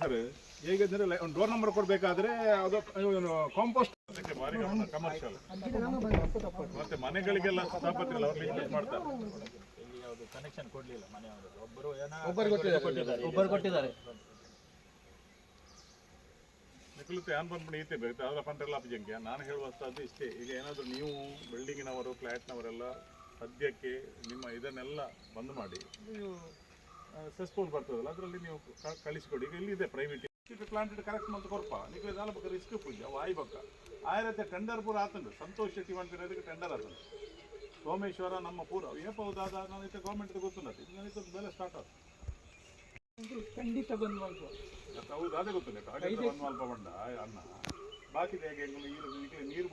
Sir ಹೇಗೆಂದ್ರೆ ಒಂದು door number ಕೊಡಬೇಕಾದ್ರೆ ಅದು ಕಾಂಪೋಸ್ಟ್ ಕಮರ್ಷಿಯಲ್ ಮತ್ತೆ ಮನೆಗಳಿಗೆಲ್ಲ ಅವ್ರು ಲಿಂಕ್ ಮಾಡ್ತಾರೆ. ಕನೆಕ್ಷನ್ ಕೊಡ್ಲಿಲ್ಲ ಮನೆಯವರು ಒಬ್ಬರು ಏನೋ ಒಬ್ಬರು ಕೊಟ್ಟಿದ್ದಾರೆ. ನಿಖಿಲತೆ ಆನ್ ಬಂದ್ಬಿಟ್ಟು ಈತೆ ಬೇಕು. ಅದರ ಅಪ್ಜಂಗೆ ನಾನು ಹೇಳುವಂಥದ್ದು ಇಷ್ಟೇ. ಈಗ ಏನಾದ್ರೂ ನೀವು ಬಿಲ್ಡಿಂಗಿನವರು ಫ್ಲ್ಯಾಟ್ನವರೆಲ್ಲ ಸದ್ಯಕ್ಕೆ ನಿಮ್ಮ ಇದನ್ನೆಲ್ಲ ಬಂದ್ ಮಾಡಿ. ನೀವು ಸೆಸ್ಪೂಲ್ ಬರ್ತದಲ್ಲ ಅದರಲ್ಲಿ ನೀವು ಕಳಿಸಿಕೊಡಿ. ಈಗ ಇಲ್ಲಿದೆ ಪ್ರೈವೇಟ್ ಪ್ಲಾಂಟೆಡ್ ಕರೆಕ್ಟ್ ಮಂತ್ ಕೊರಪ ನೀವು ಇದೆಲ್ಲ ಬಗ್ಗೆ ರಿಸ್ಕ್ ಪೂಜ. ವಾಯ್ ಬಕ್ಕ ಆಯ್ರತ್ತೆ ಟೆಂಡರ್ ಪೂರ ಆತಂಡು ಸಂತೋಷ್ ಶೆಟ್ಟಿ ಮಾಡ್ತಿರೋದಕ್ಕೆ ಟೆಂಡರ್ ಆತಂಡು ಸೋಮೇಶ್ವರ ನಮ್ಮ ಪೂರ. ಏಪೌದಾದ ನಾನು ಇತ್ತೆ ಗೌರ್ಮೆಂಟ್ ಗೊತ್ತಿಲ್ಲ ಇದು ನನಗೆ ಬೆಲೆ ಸ್ಟಾರ್ಟ್ ಆಗ್ತದೆ ಖಂಡಿತ ಬಂದು ಹೌದು ಅದೇ ಗೊತ್ತಿಲ್ಲ ಅನ್ನ ಬಾಕಿದ ಹೇಗೆ ನೀರು ನೀರು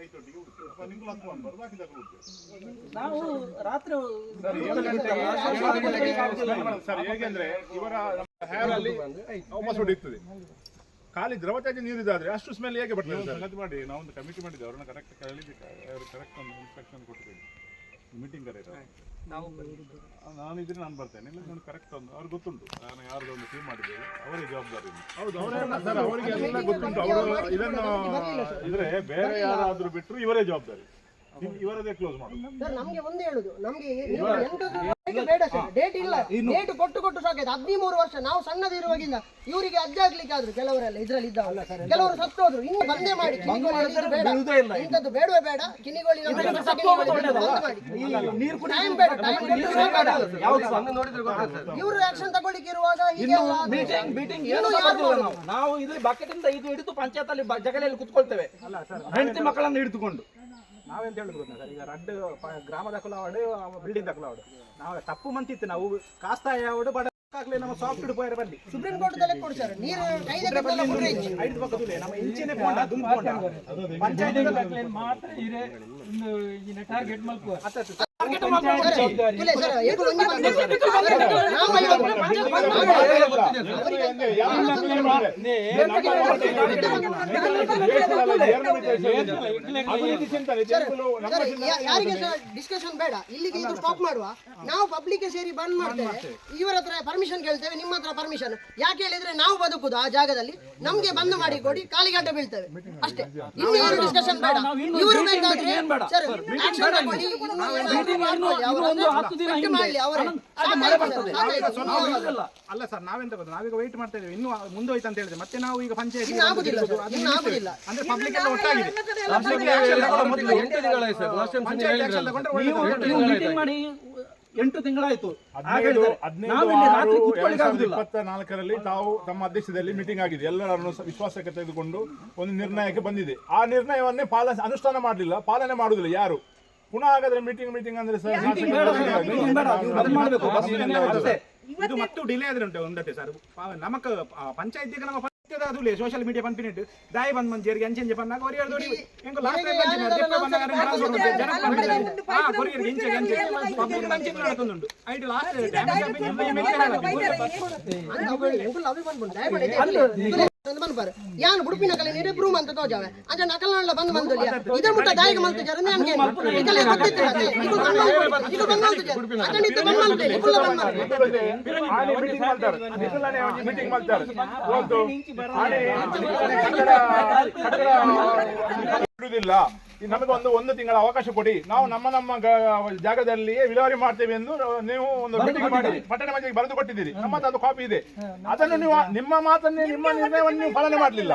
ಐತೊಟ್ಟಿಗೆ ಉಡ್ತು ಅಪ್ಪ ನಿಂಗಳು ಹತ್ತು ಬಾಕಿದ ಉಡ್ತು ನಾವು ರಾತ್ರಿ ಸರ್ ಹೇಗೆಂದ್ರೆ ಇವರ ವಾಪಸ್ ಹೊಡಿತದೆ ಖಾಲಿ ದ್ರವತ್ಯಾಜ್ಯ ನೀರಿದಾದ್ರೆ ಅಷ್ಟು ಸ್ಮೆಲ್ ಹೇಗೆ ಬರ್ತದೆ ಸಂಗತಿ ಮಾಡಿ. ನಾವೊಂದು ಕಮಿಟಿ ಮಾಡಿದ್ದೆ ಅವ್ರನ್ನ ಕರೆಕ್ಟ್ ಕರೆಕ್ಟ್ ಒಂದು ಇನ್ಸ್ಪೆಕ್ಷನ್ ಕೊಟ್ಟಿದ್ದೀನಿ ಮೀಟಿಂಗ್ ಕರೆಕ್ಟ್ ನಾವು ನಾನು ಇದ್ರೆ ನಾನು ಬರ್ತೇನೆ. ಇಲ್ಲ ನಾನು ಕರೆಕ್ಟ್ ಒಂದು ಅವ್ರಿಗೆ ಗೊತ್ತುಂಟು. ನಾನು ಯಾರ್ದು ಒಂದು ಟೀಮ್ ಮಾಡಿದ್ದೇವೆ. ಅವರೇ ಜವಾಬ್ದಾರಿ ಹೌದು ಅವರೇ ಸರ್ ಅವರಿಗೆ ಎಲ್ಲ ಗೊತ್ತುಂಟು. ಅವರು ಇದನ್ನು ಇದ್ರೆ ಬೇರೆ ಯಾರಾದ್ರೂ ಬಿಟ್ಟರು ಇವರೇ ಜವಾಬ್ದಾರಿ. ಇವರದೇ ಕ್ಲೋಸ್ ಮಾಡಿ ಸರ್ ನಮ್ಗೆ ಒಂದೇ ಹೇಳುದು. ನಮ್ಗೆ ನೀವು ಎಂಟು ಬೇಡ ಸರ್. ಡೇಟ್ ಇಲ್ಲ. ಡೇಟ್ ಕೊಟ್ಟು ಕೊಟ್ಟು ಸಾಕಾಯ್ತು ಹದಿಮೂರು ವರ್ಷ ನಾವು ಸಣ್ಣದಿರುವಾಗಿಂದ ಇವರಿಗೆ ಅಜ್ಜ ಆಗ್ಲಿಕ್ಕೆ ಆದ್ರು ಕೆಲವರೆಲ್ಲ ಇದ್ರಲ್ಲಿ ಇದ್ದ ಕೆಲವರು ಸತ್ತೋದ್ರು. ಇನ್ನು ಬಂದೇ ಮಾಡಿ. ಕಿನಿಗೋಳಿ ಇದು ಬೇಡ. ಇಂಥದ್ದು ಬೇಡವೇ ಬೇಡ. ಕಿನಿಗೋಳಿ ಟೈಮ್ ಬೇಡ. ಟೈಮ್ ಬೇಡ. ಇವರು ಆಕ್ಷನ್ ತಗೊಳ್ಳಿಕ್ಕೆ ಇರುವಾಗ? ನಾವು ಇದು ಬಕೆಟ್ ಇಂದ ಇದು ಹಿಡಿದು ಪಂಚಾಯತ್ ಅಲ್ಲಿ ಜಗಲಿಯಲ್ಲಿ ಕುತ್ಕೊಳ್ತೇವೆ. ಹೆಂಡತಿ ಮಕ್ಕಳನ್ನು ಹಿಡಿದುಕೊಂಡು. ನಾವೆಂತ ಹೇಳುದು ಗೊತ್ತಾ? ಸರ್ ಈಗ ರಡ್ ಪ- ಗ್ರಾಮದ ಕುಲವಾಡು ಬಿಲ್ಡಿಂಗ್ ದಾಖಲಾವಡು ನಾವು ತಪ್ಪು ಮಂತಿತ್ತು ನಾವು. ಕಾಸ್ತಾಯ ಅವಡು ಬಡ ಆಗ್ಲೇ ನಮ್ಮ ಸಾಫ್ಟ್ ಪೋಯರ್ ಬಲ್ಲಿ ಸುಪ್ರೀಂ ಕೋರ್ಟ್ ತಲೆ ಕೊಡು ಸರ್. ನೀರು ಕೈದ ಬಿಟ್ಟರೆ ಇಂಚ್ ಐದು ಪಕ್ಕದಲ್ಲಿ ನಮ್ಮ ಇಂಚಿನ ಪೋಂಡ ದುಂಬು ಪೋಂಡ ಪಂಚಾಯತ್ ಮಾತ್ರ ಇರೆ ಒಂದು ಟಾರ್ಗೆಟ್ ಮಲ್ಪುವ ಇಲ್ಲ ಯಾರಿಗೆ ಡಿಸ್ಕಷನ್ ಬೇಡ. ಇಲ್ಲಿಗೆ ಇದು ಸ್ಟಾಪ್ ಮಾಡುವ. ನಾವು ಪಬ್ಲಿಕ್ ಸೇರಿ ಬಂದ್ ಮಾಡ್ತೇವೆ. ಇವರ ಹತ್ರ ಪರ್ಮಿಷನ್ ಕೇಳ್ತೇವೆ ನಿಮ್ಮ ಹತ್ರ ಪರ್ಮಿಷನ್ ಯಾಕೆ ಹೇಳಿದ್ರೆ ನಾವು ಬದುಕುದು ಆ ಜಾಗದಲ್ಲಿ. ನಮ್ಗೆ ಬಂದ್ ಮಾಡಿ ಕೊಡಿ ಕಾಲಿಗಡ್ಡೆ ಬೀಳ್ತೇವೆ. ಅಷ್ಟೇ. ಇನ್ನು ಡಿಸ್ಕಷನ್ ಬೇಡ. ಇವರು ಬೇಕಾದ್ರೆ ಅಲ್ಲ ಸರ್ ನಾವೆಂತ ಗೊತ್ತಾ? ನಾವೀಗ ವೈಟ್ ಮಾಡ್ತಾ ಇದ್ದೇವೆ. ಇನ್ನು ಮುಂದೆ ಹೋಯ್ತು ಅಂತ ಹೇಳಿದ್ರೆ ಮತ್ತೆ ನಾವು ಈಗ ಪಂಚಾಯತ್ ಇನ್ನು ಆಗುದಿಲ್ಲ ಇನ್ನು ಆಗುದಿಲ್ಲ. ಅಂದ್ರೆ ಪಬ್ಲಿಕ್ ಎಲ್ಲ ಒಟ್ಟಾಗಿದೆ ಮೀಟಿಂಗ್ ಮಾಡಿ ಎಂಟು ತಿಂಗಳಾಯ್ತು. ನಾಲ್ಕರಲ್ಲಿ ತಾವು ತಮ್ಮ ಅಧ್ಯಕ್ಷದಲ್ಲಿ ಮೀಟಿಂಗ್ ಆಗಿದೆ. ಎಲ್ಲರನ್ನು ವಿಶ್ವಾಸಕ್ಕೆ ತೆಗೆದುಕೊಂಡು ಒಂದು ನಿರ್ಣಯಕ್ಕೆ ಬಂದಿದೆ. ಆ ನಿರ್ಣಯವನ್ನೇ ಪಾಲನೆ ಅನುಷ್ಠಾನ ಮಾಡಲಿಲ್ಲ. ಪಾಲನೆ ಮಾಡುದಿಲ್ಲ ಯಾರು? ಪುನಃ ಹಾಗಾದ್ರೆ ಮೀಟಿಂಗ್ ಮೀಟಿಂಗ್ ಅಂದ್ರೆ ಸರ್ ಮೀಟಿಂಗ್ ಮೀಟಿಂಗ್ ಬೇಡ, ಅದು ಮಾಡ್ಬೇಕು, ಬಸ್ ಇದು ಮತ್ತು ಡಿಲೇ ಆದ್ರೆ ಉಂಟು ಒಂದತ್ತೆ ಸರ್ ನಮಕ್ ಪಂಚಾಯತ್ಗೆ ನಮ್ಮ ಪಂಚಾಯತ್ ಅದುಲೆ ಸೋಷಿಯಲ್ ಮೀಡಿಯಾ ಪನ್ಪಿನಿಟ್ಟು ದಾಯಿ ಬಂದ್ ಮಂದಿಯರಿಗೆ ಜೇರಿಗೆ ಅಂಚೆ ಬಂದಾಗ ಅವ್ರು ಹೇಳಿದ್ರು ಹೆಂಗೋ ಲಾಸ್ಟ್ ಟೈಮ್ ಬಂದಿನ ದೆಪ್ಪೆ ಬಂದಾಗ ಜನ. ಹಾ ಕೊರಿಯರ್ ಇಂಚೆ ಅಂಚೆ ನಡ್ಕೊಂಡುಂಟು ಐಟು ಲಾಸ್ಟ್ ಡ್ಯಾಮೇಜ್ ಬಂದ್ಬಾರು ಯಾನ್ ಉಡುಪಿನ ಕಲೆ ನೀರೇ ಪ್ರೂವ್ ಅಂತ ತೋಜಾವೆ ಅಂಜ ನಕಲ್ನಾಳ ಬಂದ್ ಬಂದು ಇದ್ರ ಮುಟ್ಟ ದಾಯಿಗೆ ಮಲ್ತು ಜರ ನನ್ಗೆ ಇದೆಲ್ಲ ಗೊತ್ತಿತ್ತು ಅದೇ. ಇದು ಬಂದ್ ಇದು ಬಂದ್ ಅಂತ ಜರ ಅಕ್ಕ ನಿತ್ಯ ಬಂದ್ ಮಲ್ತು ಇಬ್ಬಲ್ಲ ಬಂದ್ ಮಲ್ತು ಆನೆ ಮೀಟಿಂಗ್ ಮಾಡ್ತಾರೆ ಮಾಡ್ತಾರೆ ಆನೆ ನಮಗೆ ಒಂದು ಒಂದು ತಿಂಗಳ ಅವಕಾಶ ಕೊಡಿ. ನಾವು ನಮ್ಮ ನಮ್ಮ ಜಾಗದಲ್ಲಿಯೇ ವಿಲೇವಾರಿ ಮಾಡ್ತೇವೆ ಎಂದು ನೀವು ಒಂದು ಮೀಟಿಂಗ್ ಮಾಡಿ ಪಟ್ಟಣ ಮಂದಿಗೆ ಬರೆದು ಕೊಟ್ಟಿದ್ದೀರಿ. ನಮ್ಮ ಹತ್ರ ಅದು ಕಾಪಿ ಇದೆ ಅದನ್ನು ನೀವು ನಿಮ್ಮ ಮಾತನ್ನೇ ನಿಮ್ಮ ನಿರ್ಣಯವನ್ನು ನೀವು ಪಾಲನೆ ಮಾಡಲಿಲ್ಲ.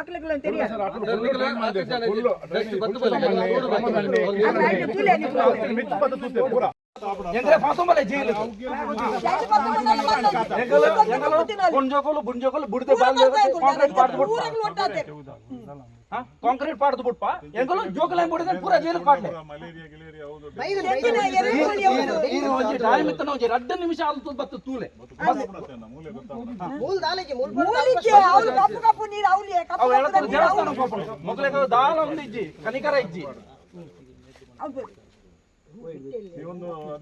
ಅಕ್ಕಲಗಳನ್ನ ತೆರಿಯಾರ ನೆಕ್ಸ್ಟ್ ಬಂದು ಬನ್ನಿ ಮಿತ್ ಪದ ತೂತೆ ಪೂರಾ ಕಾಂಕ್ರೀಟ್ ಪಾಡ್ದು ಬಿಟ್ಟ ಕಾಂಕ್ರೀಟ್ ಪಾಡ್ದು ಬಿಟ್ಪ ಎಂಗಲು ಜೋಕಲ ಬಿಡಿದ್ರೆ ಪೂರ ಜೈಲು ಪಾಡ್ಲೆ. ಒಂಜಿ ಟೈಮ್ ಇತ್ತು ರಡ್ಡ ನಿಮಿಷ ಆಲ್ತು ಬತ್ತು ತೂಲೆ ದೇವಸ್ಥಾನ ಒಂದು ಇಜ್ಜಿ ಕನಿಕರ ಇಜ್ಜಿ. Wait, wait. You don't know.